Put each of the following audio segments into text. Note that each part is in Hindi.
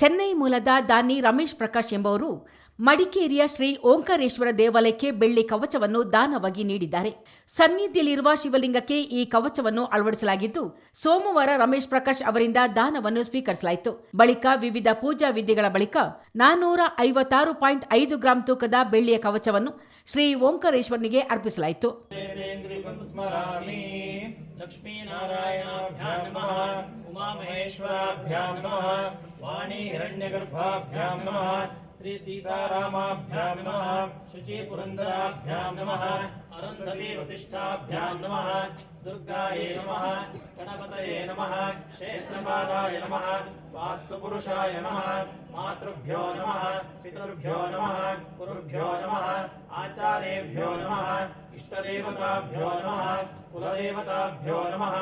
ಚೆನ್ನೈ ಮೂಲದ ದಾನಿ ರಮೇಶ್ ಪ್ರಕಾಶ್ ಎಂಬವರು ಮಡಿಕೇರಿಯ ಶ್ರೀ ಓಂಕಾರೇಶ್ವರ ದೇವಾಲಯಕ್ಕೆ ಬೆಳ್ಳಿ ಕವಚವನ್ನು ದಾನವಾಗಿ ನೀಡಿದ್ದಾರೆ. ಸನ್ನಿಧಿಯಲ್ಲಿರುವ ಶಿವಲಿಂಗಕ್ಕೆ ಈ ಕವಚವನ್ನು ಅಳವಡಿಸಲಾಗಿದ್ದು, ಸೋಮವಾರ ರಮೇಶ್ ಪ್ರಕಾಶ್ ಅವರಿಂದ ದಾನವನ್ನು ಸ್ವೀಕರಿಸಲಾಯಿತು. ಬಳಿಕ ವಿವಿಧ ಪೂಜಾ ವಿಧಿಗಳ ಬಳಿಕ ನಾನ್ನೂರ ಐವತ್ತಾರು ಪಾಯಿಂಟ್ ಐದು ಗ್ರಾಂ ತೂಕದ ಬೆಳ್ಳಿಯ ಕವಚವನ್ನು ಶ್ರೀ ಓಂಕಾರೇಶ್ವರನಿಗೆ ಅರ್ಪಿಸಲಾಯಿತು. स्मरामि लक्ष्मीनारायणाभ्यां नमः। उमामहेश्वराभ्यां नमः। वाणी हिरण्यगर्भाभ्यां नमः। श्रीसीतारामाभ्यां नमः। शुचिपुरन्दराभ्यां नमः। अरुन्धती नमः। दुर्गायै नमः। गणपतये नमः। क्षेत्रपादाय नमः। वास्तुपुरुषाय नमः। मातृभ्यो नमः। पितृभ्यो नमः। गुरुभ्यो नमः। इष्टदेवताभ्यो नमः। कुलदेवताभ्यो नमः।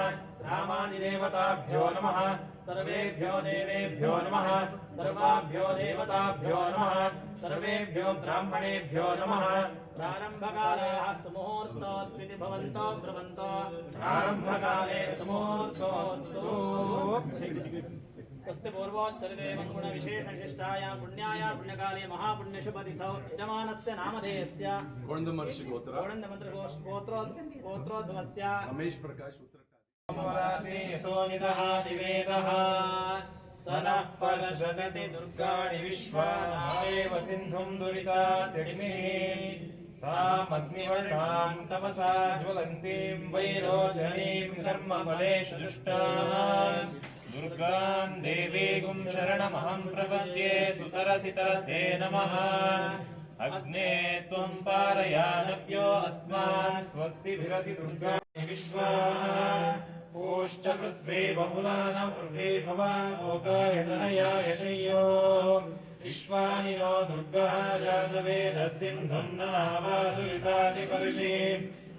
रामादिदेवताभ्यो नमः। सर्वेभ्यो देवेभ्यो नमः। सर्वाभ्यो देवताभ्यो नमः। सर्वेभ्यो ब्राह्मणेभ्यो नमः। प्रारम्भकालाः सुमुहूर्तोऽस्मिति भवन्तो ब्रुवन्तो। प्रारम्भकाले सुमुहूर्तोऽस्तु। स्वस्ति पूर्वोत्तरदेवगुणविशेषनिष्ठाया पुण्याय पुण्यकाले महापुण्यशुभतिथौ यजमानस्य नामधेयस्य गोणन्दमर्षिगोत्र गोत्रोद्भवस्य रमेश प्रकाश उत्तरकादि यतो निदहाति वेदः स्वनः परशदति दुर्गाणि विश्वानादेव सिन्धुं दुरितात्यग्निः तामग्निवर्णां तपसा ज्वलन्तीं वैरोचनीं कर्मफलेषु दुष्टान् दुर्गाम् देवीगुम् शरणमहम् प्रपद्ये सुतरसि तरसे नमः। अग्ने त्वम् पारयानव्यो अस्मान्। स्वस्तिभिरति दुर्गा विश्वा। पृथ्वी बहुलान पृथ्वी भवा लोकाय तनयाय विश्वानि नो दुर्गः जातवेदसिन्धुम् नावादुरितादिपर्षि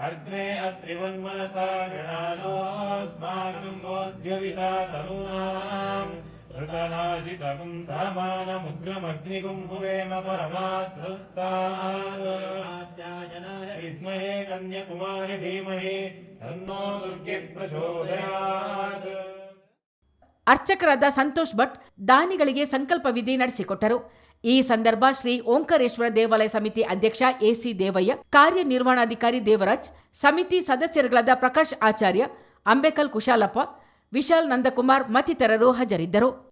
अग्ने अत्रिवन्मनसा गणानोऽस्माकम् बोध्यविता तनूनाम् ऋतनाजितकुम् सामानमुग्रमग्निकुम् भुवेम परमात्मस्तात् विद्महे कन्यकुमारि धीमहि तन्नो दुर्गे प्रचोदयात् ಅರ್ಚಕರಾದ ಸಂತೋಷ್ ಭಟ್ ದಾನಿಗಳಿಗೆ ಸಂಕಲ್ಪ ವಿಧಿ ನಡೆಸಿಕೊಟ್ಟರು ಈ ಸಂದರ್ಭ ಶ್ರೀ ಓಂಕಾರೇಶ್ವರ ದೇವಾಲಯ ಸಮಿತಿ ಅಧ್ಯಕ್ಷ ಎಸಿ ದೇವಯ್ಯ ಕಾರ್ಯನಿರ್ವಹಣಾಧಿಕಾರಿ ದೇವರಾಜ್ ಸಮಿತಿ ಸದಸ್ಯರುಗಳಾದ ಪ್ರಕಾಶ್ ಆಚಾರ್ಯ ಅಂಬೇಕಲ್ ಕುಶಾಲಪ್ಪ ವಿಶಾಲ್ ನಂದಕುಮಾರ್ ಮತ್ತಿತರರು ಹಾಜರಿದ್ದರು.